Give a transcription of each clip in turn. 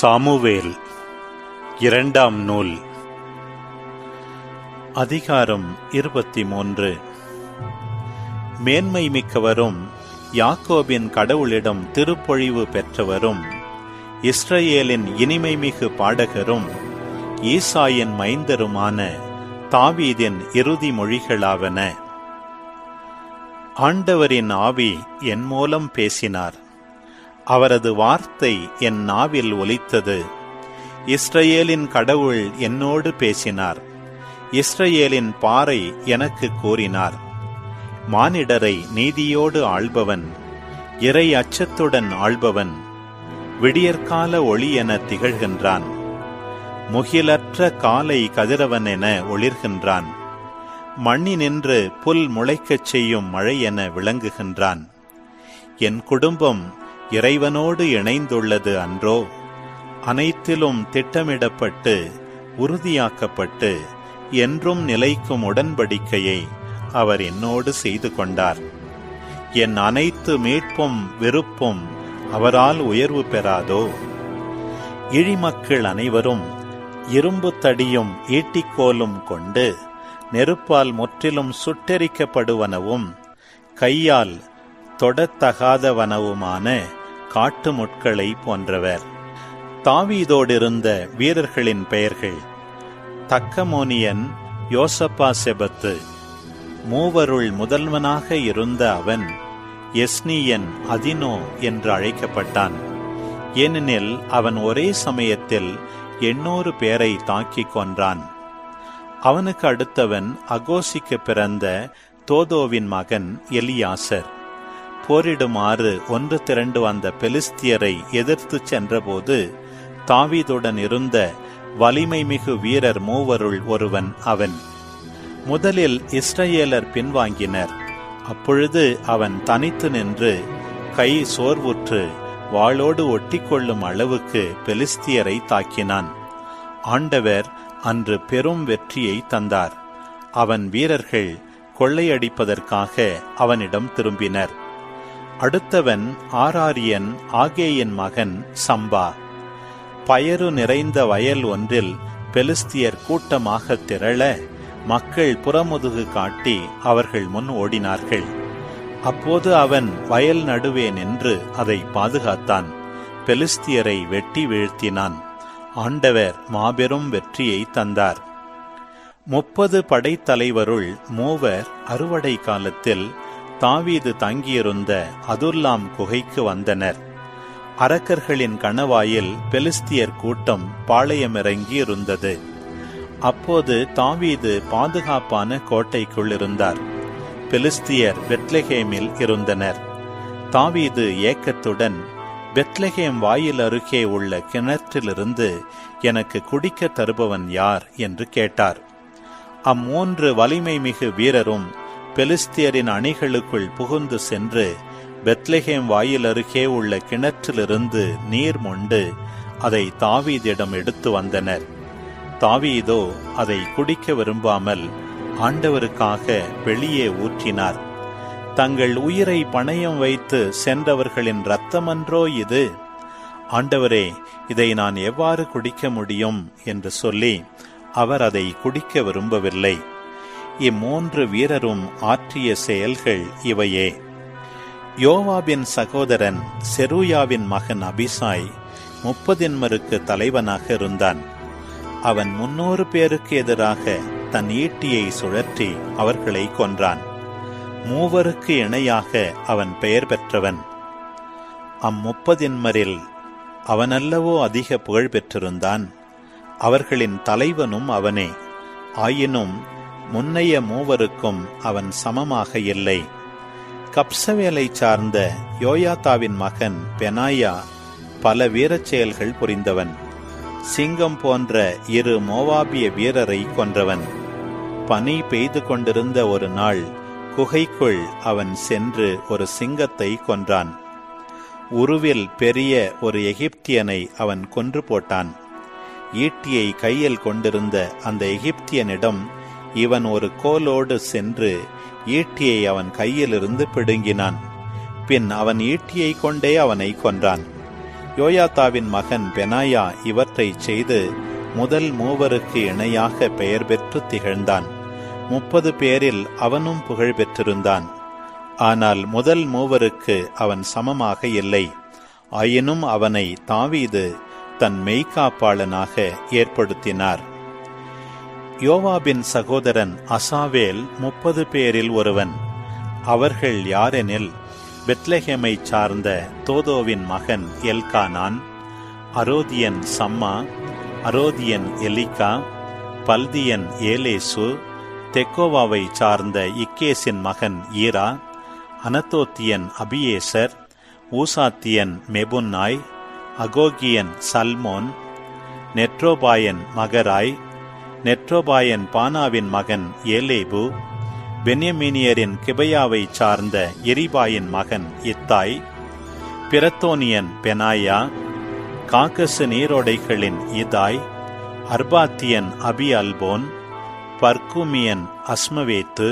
Samuel இரண்டாம் நூல் அதிகாரம் இருபத்தி மூன்று மேன்மை மிக்கவரும் யாக்கோபின் கடவுளிடம் திருப்பொழிவு பெற்றவரும் இஸ்ரவேலின் இனிமைமிகு பாடகரும் ஈசாயின் மைந்தருமான தாவீதின் இறுதி மொழிகளாவன. ஆண்டவரின் ஆவி என் மூலம் பேசினார். அவரது வார்த்தை என் நாவில் ஒலித்தது. இஸ்ரேலின் கடவுள் என்னோடு பேசினார். இஸ்ரேலின் பாறை எனக்கு கூறினார் மானிடரை நீதியோடு ஆள்பவன் இறை அச்சத்துடன் ஆள்பவன் விடியற்கால ஒளி என திகழ்கின்றான். முகிலற்ற காலை கதிரவன் என ஒளிர்கின்றான். மண்ணினின்று புல் முளைக்கச் செய்யும் மழை என விளங்குகின்றான். என் குடும்பம் இறைவனோடு இணைந்துள்ளது அன்றோ? அனைத்திலும் திட்டமிடப்பட்டு உறுதியாக்கப்பட்டு என்றும் நிலைக்கும் உடன்படிக்கையை அவர் என்னோடு செய்து கொண்டார். என் அனைத்து மீட்பும் விருப்பும் அவரால் உயர்வு பெறாதோ? இழிமக்கள் அனைவரும் இரும்பு தடியும் ஈட்டிக்கோலும் கொண்டு நெருப்பால் முற்றிலும் சுட்டெரிக்கப்படுவனவும் கையால் தொடத்தகாதவனவுமான காட்டு முட்களை போன்றவர். தாவீதோடிருந்த வீரர்களின் பெயர்கள் தக்கமோனியன் யோசப்பா செபத்து மூவருள் முதல்வனாக இருந்த அவன் எஸ்னியன் அதினோ என்று அழைக்கப்பட்டான். ஏனெனில் அவன் ஒரே சமயத்தில் எண்ணூறு பேரை தாக்கிக் கொன்றான். அவனுக்கு அடுத்தவன் அகோசிக்கு பிறந்த தோதோவின் மகன் எலியாசர். போரிடுமாறு ஒன்று திரண்டு வந்த பெலிஸ்தியரை எதிர்த்துச் சென்றபோது தாவீதுடன் இருந்த வலிமை மிகு வீரர் மூவருள் ஒருவன் அவன். முதலில் இஸ்ரேலர் பின்வாங்கினர். அப்பொழுது அவன் தனித்து நின்று கை சோர்வுற்று வாளோடு ஒட்டிக்கொள்ளும் அளவுக்கு பெலிஸ்தியரை தாக்கினான். ஆண்டவர் அன்று பெரும் வெற்றியை தந்தார். அவன் வீரர்கள் கொள்ளையடிப்பதற்காக அவனிடம் திரும்பினர். அடுத்தவன் ஆராரியன் ஆகேயின் மகன் சம்பா. பயறு நிறைந்த வயல் ஒன்றில் பெலிஸ்தியர் கூட்டமாக திரள மக்கள் புறமுதுகு காட்டி அவர்கள் முன் ஓடினார்கள். அப்போது அவன் வயல் நடுவே நின்று அதை பாதுகாத்தான். பெலிஸ்தியரை வெட்டி வீழ்த்தினான். ஆண்டவர் மாபெரும் வெற்றியை தந்தார். முப்பது படைத்தலைவருள் மூவர் அறுவடை காலத்தில் தாவீது தங்கியிருந்த அதுர்லாம் குகைக்கு வந்தனர். அரக்கர்களின் கணவாயில் பெலிஸ்தியர் கூட்டம் பாளையமிறங்கி இருந்தது அப்போது தாவீது பாதுகாப்பான கோட்டைக்குள் இருந்தார். பெலிஸ்தியர் பெத்லஹேமில் இருந்தனர். தாவீது ஏக்கத்துடன் பெத்லஹேம் வாயில் அருகே உள்ள கிணற்றிலிருந்து எனக்கு குடிக்க தருபவன் யார்? என்று கேட்டார். அம்மூன்று வலிமை மிகு வீரரும் பெலிஸ்தியரின் அணிகளுக்குள் புகுந்து சென்று பெத்லஹேம் வாயில் அருகே உள்ள கிணற்றிலிருந்து நீர் மொண்டு அதை தாவீதிடம் எடுத்து வந்தனர். தாவீதோ அதை குடிக்க விரும்பாமல் ஆண்டவருக்காக வெளியே ஊற்றினார். தங்கள் உயிரை பணயம் வைத்து சென்றவர்களின் இரத்தமன்றோ இது? ஆண்டவரே இதை நான் எவ்வாறு குடிக்க முடியும்? என்று சொல்லி அவர் அதை குடிக்க விரும்பவில்லை. இம்மூன்று வீரரும் ஆற்றிய செயல்கள் இவையே. யோவாபின் சகோதரன் செருயாவின் மகன் அபிசாய் முப்பதின்மருக்கு தலைவனாக இருந்தான். அவன் முன்னூறு பேருக்கு எதிராக தன் ஈட்டியை சுழற்றி அவர்களை கொன்றான். மூவருக்கு இணையாக அவன் பெயர் பெற்றவன். அம்முப்பதின்மரில் அவனல்லவோ அதிக புகழ் பெற்றிருந்தான். அவர்களின் தலைவனும் அவனே. ஆயினும் முன்னைய மூவருக்கும் அவன் சமமாக இல்லை. கப்சவேலை சார்ந்த யோயாத்தாவின் மகன் பெனாயா பல வீரச் செயல்கள் புரிந்தவன். சிங்கம் போன்ற இரு மோவாபிய வீரரை கொன்றவன். பனி பெய்து கொண்டிருந்த ஒரு நாள் குகைக்குள் அவன் சென்று ஒரு சிங்கத்தை கொன்றான். உருவில் பெரிய ஒரு எகிப்தியனை அவன் கொன்று போட்டான். ஈட்டியை கையில் கொண்டிருந்த அந்த எகிப்தியனிடம் இவன் ஒரு கோலோடு சென்று ஈட்டியை அவன் கையிலிருந்து பிடுங்கினான். பின் அவன் ஈட்டியை கொண்டே அவனை கொன்றான். யோயாத்தாவின் மகன் பெனாயா இவற்றைச் செய்து முதல் மூவருக்கு இணையாக பெயர் பெற்று திகழ்ந்தான். முப்பது பேரில் அவனும் புகழ் பெற்றிருந்தான். ஆனால் முதல் மூவருக்கு அவன் சமமாக இல்லை. ஆயினும் அவனை தாவீது தன் மெய்காப்பாளனாக ஏற்படுத்தினார். யோவாபின் சகோதரன் அசாவேல் முப்பது பேரில் ஒருவன். அவர்கள் யாரெனில்? பெத்லஹேமை சார்ந்த தோதோவின் மகன் எல்கானான் அரோதியன் சம்மா அரோதியன் எலிகா பல்தியன் ஏலேசு தெக்கோவாவை சார்ந்த இக்கேசின் மகன் ஈரா அனத்தோத்தியன் அபியேசர் ஊசாத்தியன் மெபுன்னாய் அகோகியன் சல்மோன் நெட்ரோபாயன் மகராய் நெட்ரோபாயன் பானாவின் மகன் ஏலேபு பென்யமீனியரின் கிபையாவை சார்ந்த எரிபாயின் மகன் இத்தாய் பிரத்தோனியன் பெனாயா காக்கசு நீரோடைகளின் இதாய் அர்பாத்தியன் அபி அல்போன் பர்குமியன் அஸ்மவேத்து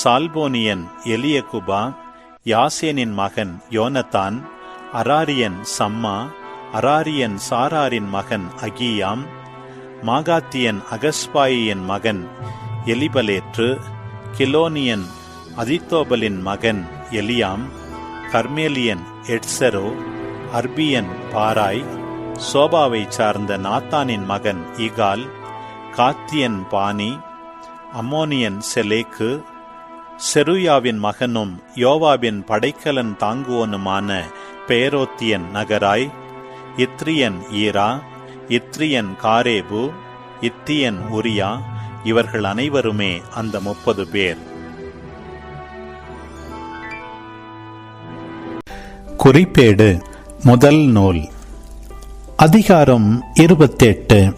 சால்போனியன் எலியகுபா யாசேனின் மகன் யோனத்தான் அராரியன் சம்மா அராரியன் சாராரின் மகன் அகியாம் மாகாத்தியன் அகஸ்பாயியின் மகன் எலிபலேற்று கிலோனியன் அதித்தோபலின் மகன் எலியாம் கர்மேலியன் எட்சரோ அர்பியன் பாராய் சோபாவை சார்ந்த நாத்தானின் மகன் இகால் காத்தியன் பானி அம்மோனியன் செலேக்கு செருயாவின் மகனும் யோவாவின் படைக்கலன் தாங்குவோனுமான பேரோத்தியன் நகராய் இத்ரியன் ஈரா இத்ரியன் காரேபு இத்தியன் உரியா இவர்கள் அனைவருமே அந்த முப்பது பேர். குறிப்பேடு முதல் நூல். அதிகாரம் இருபத்தெட்டு.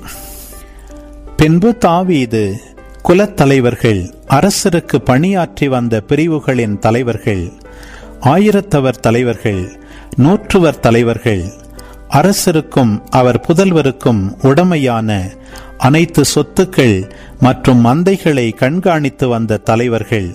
பின்பு தாவீது குலத்தலைவர்கள் அரசருக்கு பணியாற்றி வந்த பிரிவுகளின் தலைவர்கள் ஆயிரத்தவர் தலைவர்கள் நூற்றுவர் தலைவர்கள் அரசருக்கும் அவர் புதல்வருக்கும் உடமையான அனைத்து சொத்துக்கள் மற்றும் மந்தைகளை கண்காணித்து வந்த தலைவர்கள்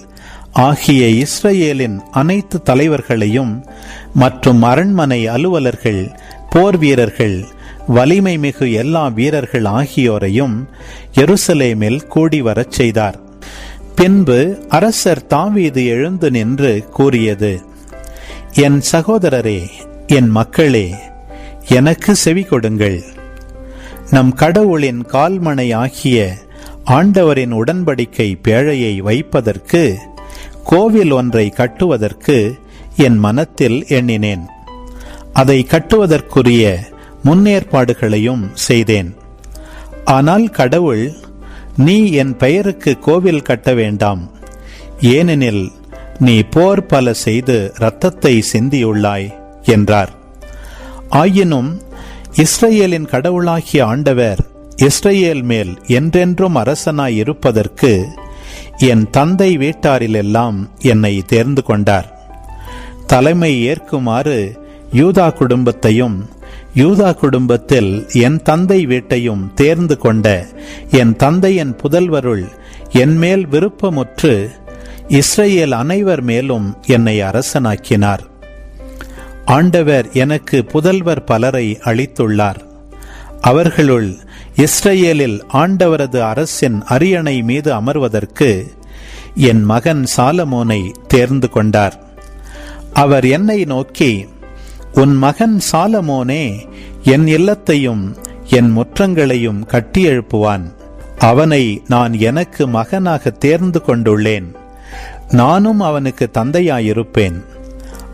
ஆகிய இஸ்ரேலின் அனைத்து தலைவர்களையும் மற்றும் அரண்மனை அலுவலர்கள் போர் வீரர்கள் வலிமை மிகு எல்லா வீரர்கள் ஆகியோரையும் எருசலேமில் கூடி வரச் செய்தார். பின்பு அரசர் தாவீது எழுந்து நின்று கூறியது என் சகோதரரே என் மக்களே எனக்கு செவி கொடுங்கள். நம் கடவுளின் கால்மனை ஆகிய ஆண்டவரின் உடன்படிக்கை பேழையை வைப்பதற்கு கோவில் ஒன்றை கட்டுவதற்கு என் மனத்தில் எண்ணினேன். அதை கட்டுவதற்குரிய முன்னேற்பாடுகளையும் செய்தேன். ஆனால் கடவுள் நீ என் பெயருக்கு கோவில் கட்ட வேண்டாம். ஏனெனில் நீ போர் பல செய்து இரத்தத்தை சிந்தியுள்ளாய் என்றார். ஆயினும் இஸ்ரேலின் கடவுளாகிய ஆண்டவர் இஸ்ரேல் மேல் என்றென்றும் அரசனாய் இருப்பதற்கு என் தந்தை வீட்டாரிலெல்லாம் என்னை தேர்ந்து கொண்டார். தலைமை ஏற்குமாறு யூதா குடும்பத்தையும் யூதா குடும்பத்தில் என் தந்தை வீட்டையும் தேர்ந்து கொண்ட என் தந்தையின் புதல்வருள் என் மேல் விருப்பமுற்று இஸ்ரேல் அனைவர் மேலும் என்னை அரசனாக்கினார். ஆண்டவர் எனக்கு புதல்வர் பலரை அளித்துள்ளார். அவர்களுள் இஸ்ரேலில் ஆண்டவரது அரசின் அரியணை மீது அமர்வதற்கு என் மகன் சாலமோனை தேர்ந்து கொண்டார். அவர் என்னை நோக்கி உன் மகன் சாலமோனே என் இல்லத்தையும் என் முற்றங்களையும் கட்டியெழுப்புவான். அவனை நான் எனக்கு மகனாக தேர்ந்து கொண்டுள்ளேன். நானும் அவனுக்கு தந்தையாயிருப்பேன்.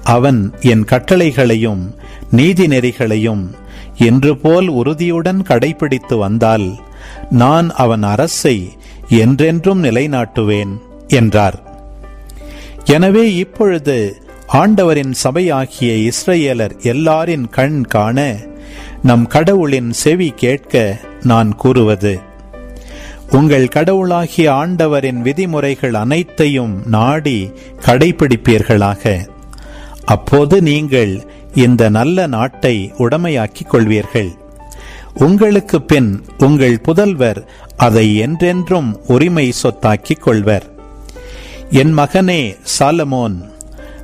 அவன் என் கட்டளைகளையும் நீதி நெறிகளையும் என்று போல் உறுதியுடன் கடைபிடித்து வந்தால் நான் அவன் அரசை என்றென்றும் நிலைநாட்டுவேன் என்றார். எனவே இப்பொழுது ஆண்டவரின் சபையாகிய இஸ்ரேலர் எல்லாரின் கண் காண நம் கடவுளின் செவி கேட்க நான் கூறுவது உங்கள் கடவுளாகிய ஆண்டவரின் விதிமுறைகள் அனைத்தையும் நாடி கடைபிடிப்பீர்களாக. அப்போது நீங்கள் இந்த நல்ல நாட்டை உடமையாக்கிக் கொள்வீர்கள். உங்களுக்கு பின் உங்கள் புதல்வர் அதை என்றென்றும் உரிமை சொத்தாக்கிக் கொள்வர். என் மகனே சாலமோன்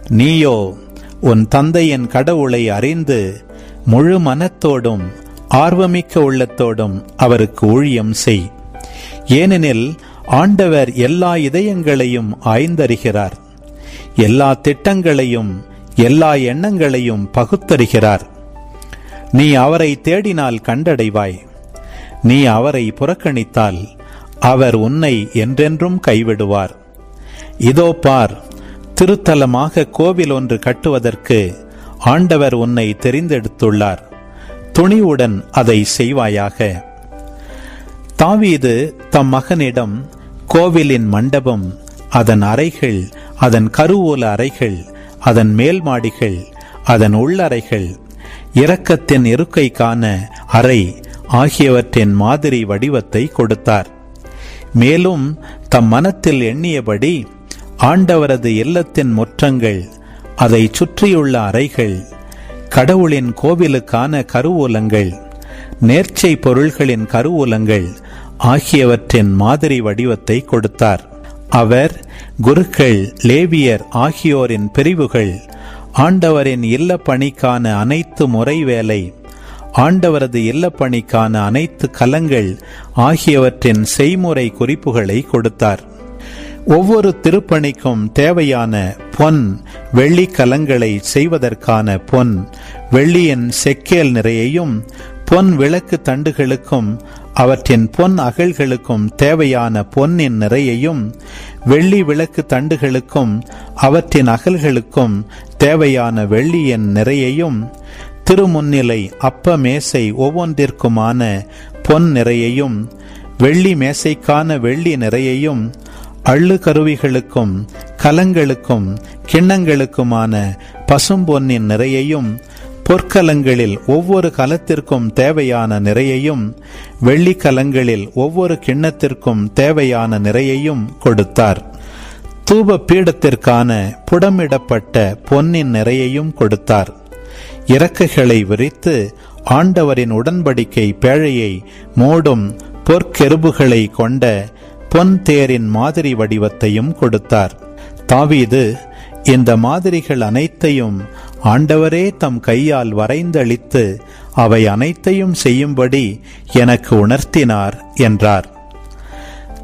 நீயோ உன் தந்தையின் கடவுளை அறிந்து முழு மனத்தோடும் ஆர்வமிக்க உள்ளத்தோடும் அவருக்கு ஊழியம் செய். ஏனெனில் ஆண்டவர் எல்லா இதயங்களையும் ஆய்ந்தறிகிறார். எல்லா திட்டங்களையும் எல்லா எண்ணங்களையும் பகுத்தறிகிறார். நீ அவரை தேடினால் கண்டடைவாய். நீ அவரை புறக்கணித்தால் அவர் உன்னை என்றென்றும் கைவிடுவார். இதோ பார் திருத்தலமாக கோவில் ஒன்று கட்டுவதற்கு ஆண்டவர் உன்னை தெரிந்தெடுத்துள்ளார். துணிவுடன் அதை செய்வாயாக. தாவீது தம் மகனிடம் கோவிலின் மண்டபம் அதன் அறைகள் அதன் கருவூல அறைகள் அதன் மேல் மாடிகள் அதன் உள்ளறைகள் இரக்கத்தின் இருக்கைக்கான அறை ஆகியவற்றின் மாதிரி வடிவத்தை கொடுத்தார். மேலும் தம் மனத்தில் எண்ணியபடி ஆண்டவரது இல்லத்தின் முற்றங்கள் அதை சுற்றியுள்ள அறைகள் கடவுளின் கோவிலுக்கான கருவூலங்கள் நேர்ச்சை பொருள்களின் கருவூலங்கள் ஆகியவற்றின் மாதிரி வடிவத்தை கொடுத்தார். அவர் குருக்கள் லேவியர் ஆகியோரின் பிரிவுகள் ஆண்டவரின் இல்ல பணிக்கான அனைத்து முறை வேலை ஆண்டவரது இல்லப்பணிக்கான அனைத்து கலங்கள் ஆகியவற்றின் செய்முறை குறிப்புகளை கொடுத்தார். ஒவ்வொரு திருப்பணிக்கும் தேவையான பொன் வெள்ளி கலங்களை செய்வதற்கான பொன் வெள்ளியின் செக்கேல் நிறையையும் பொன் விளக்கு தண்டுகளுக்கும் அவற்றின் பொன் அகல்களுக்கும் தேவையான பொன்னின் நிறையையும் வெள்ளி விளக்கு தண்டுகளுக்கும் அவற்றின் அகல்களுக்கும் தேவையான வெள்ளியின் நிறையையும் திருமுன்னிலை அப்ப மேசை ஒவ்வொன்றிற்குமான பொன் நிறையையும் வெள்ளி மேசைக்கான வெள்ளி நிறையையும் அள்ளு கருவிகளுக்கும் கலங்களுக்கும் கிண்ணங்களுக்குமான பசும்பொன்னின் நிறையையும் பொற்கலங்களில் ஒவ்வொரு கலத்திற்கும் தேவையான நிறையையும் வெள்ளிக்கலங்களில் ஒவ்வொரு கிண்ணத்திற்கும் தேவையான நிறையையும் கொடுத்தார். தூப பீடத்திற்கான புடமிடப்பட்ட பொன்னின் நிறையையும் கொடுத்தார். இறக்கைகளை விரித்து ஆண்டவரின் உடன்படிக்கை பேழையை மூடும் பொற்கெருபுகளை கொண்ட பொன் தேரின் மாதிரி வடிவத்தையும் கொடுத்தார். தாவீது இந்த மாதிரிகள் அனைத்தையும் ஆண்டவரே தம் கையால் வரைந்தளித்து அவை அனைத்தையும் செய்யும்படி எனக்கு உணர்த்தினார் என்றார்.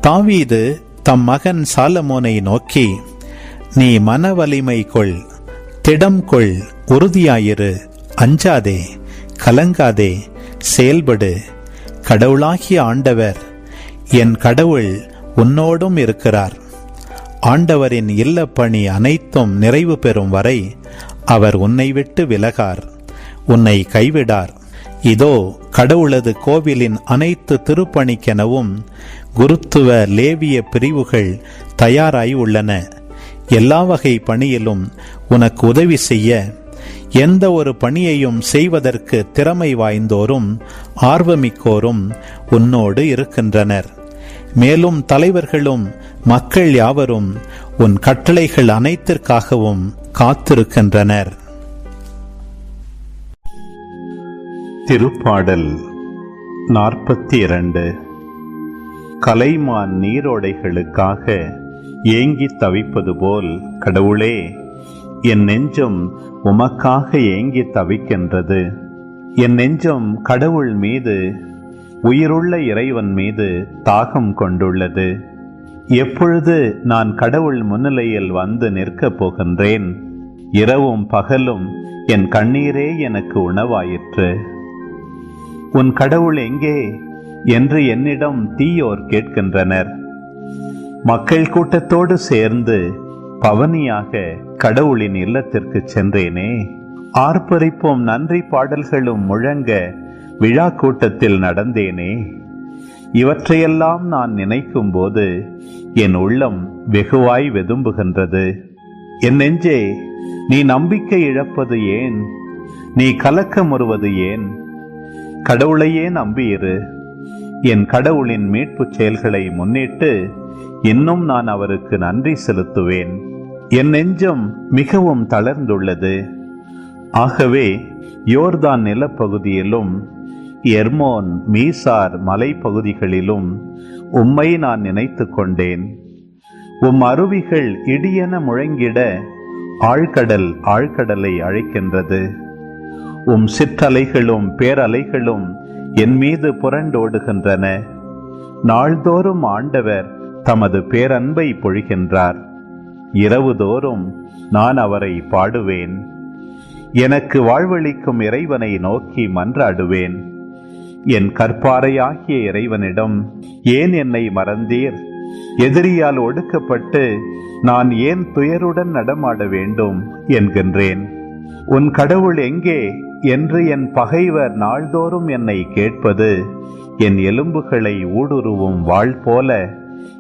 தாவீது தம் மகன் சாலமோனை நோக்கி நீ மன வலிமை கொள் திடம் கொள் உறுதியாயிரு அஞ்சாதே கலங்காதே செயல்படு கடவுளாகிய ஆண்டவர் என் கடவுள் உன்னோடும் இருக்கிறார். ஆண்டவரின் இல்லப்பணி அனைத்தும் நிறைவு பெறும் வரை அவர் உன்னை விட்டு விலகார் உன்னை கைவிடார். இதோ கடவுளது கோவிலின் அனைத்து திருப்பணிக்கெனவும் குருத்துவ லேவிய பிரிவுகள் தயாராய் உள்ளன. எல்லா வகை பணியிலும் உனக்கு உதவி செய்ய எந்த ஒரு பணியையும் செய்வதற்கு திறமை வாய்ந்தோரும் ஆர்வமிக்கோரும் உன்னோடு இருக்கின்றனர். மேலும் தலைவர்களும் மக்கள் யாவரும் உன் கட்டளைகள் அனைத்திற்காகவும் காத்திருக்கின்றனர். திருப்பாடல் நாற்பத்தி இரண்டு கலைமான் நீரோடைகளுக்காக ஏங்கி தவிப்பது போல் கடவுளே என் நெஞ்சம் உமக்காக ஏங்கி தவிக்கின்றது. என் நெஞ்சம் கடவுள் மீது உயிருள்ள இறைவன் மீது தாகம் கொண்டுள்ளது. எப்பொழுது நான் கடவுள் முன்னிலையில் வந்து நிற்கப் போகின்றேன்? இரவும் பகலும் என் கண்ணீரே எனக்கு உணவாயிற்று. உன் கடவுள் எங்கே? என்று என்னிடம் தீயோர் கேட்கின்றனர். மக்கள் கூட்டத்தோடு சேர்ந்து பவனியாக கடவுளின் இல்லத்திற்கு சென்றேனே. ஆர்ப்பரிப்போம் நன்றி பாடல்களும் முழங்க விழா கூட்டத்தில் நடந்தேனே. இவற்றையெல்லாம் நான் நினைக்கும் போது என் உள்ளம் வெகுவாய் வெதும்புகின்றது. என் நெஞ்சே நீ நம்பிக்கை இழப்பது ஏன்? நீ கலக்கமுறுவது ஏன்? கடவுளையே நம்பியிரு. என் கடவுளின் மீட்புச் செயல்களை முன்னிட்டு இன்னும் நான் அவருக்கு நன்றி செலுத்துவேன். என் நெஞ்சம் மிகவும் தளர்ந்துள்ளது. ஆகவே யோர்தான் நிலப்பகுதியிலும் எர்மோன் மீசார் மலைப்பகுதிகளிலும் உம்மை நான் நினைத்து கொண்டேன் உம் அருவிகள் இடியென முழங்கிட ஆழ்கடல் ஆழ்கடலை அழைக்கின்றது. உம் சிற்றலைகளும் பேரலைகளும் என் மீது புரண்டோடுகின்றன. நாள்தோறும் ஆண்டவர் தமது பேரன்பை பொழிகின்றார். இரவுதோறும் நான் அவரை பாடுவேன். எனக்கு வாழ்வளிக்கும் இறைவனை நோக்கி மன்றாடுவேன். என் கற்பாறையாகிய இறைவனிடம் ஏன் என்னை மறந்தீர்? எதிரியால் ஒடுக்கப்பட்டு நான் ஏன் துயருடன் நடமாட வேண்டும்? என்கின்றேன். உன் கடவுள் எங்கே? என்று என் பகைவர் நாள்தோறும் என்னை கேட்பது என் எலும்புகளை ஊடுருவும் வாழ் போல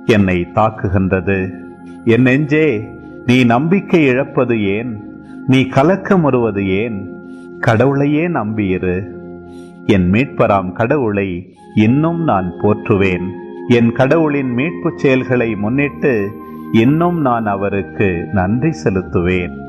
என்னை தாக்குகின்றது. என் நெஞ்சே நீ நம்பிக்கை இழப்பது ஏன்? நீ கலக்கமுறுவது ஏன்? கடவுளையே நம்பியிரு. என் மீட்பராம் கடவுளை இன்னும் நான் போற்றுவேன். என் கடவுளின் மீட்புச் செயல்களை முன்னிட்டு இன்னும் நான் அவருக்கு நன்றி செலுத்துவேன்.